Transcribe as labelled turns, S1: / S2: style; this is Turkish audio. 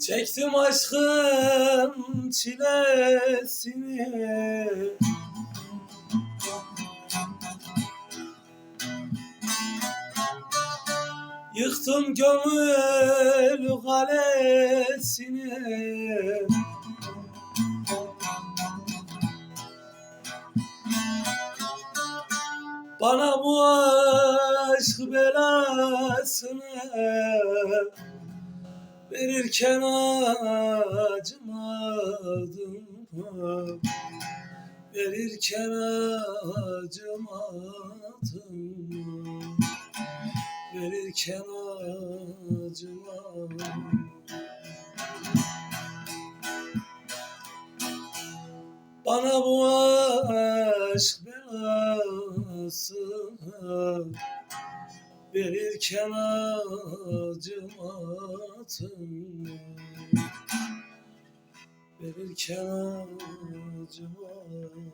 S1: Çektim aşkın çilesini. Yıktım gönül kalesini Bana bu aşk belasını Verirken acımadım? Verirken acımadım? Verirken acımadım Bana bu aşk belasını Verirken acımadım mı? Verirken acımadım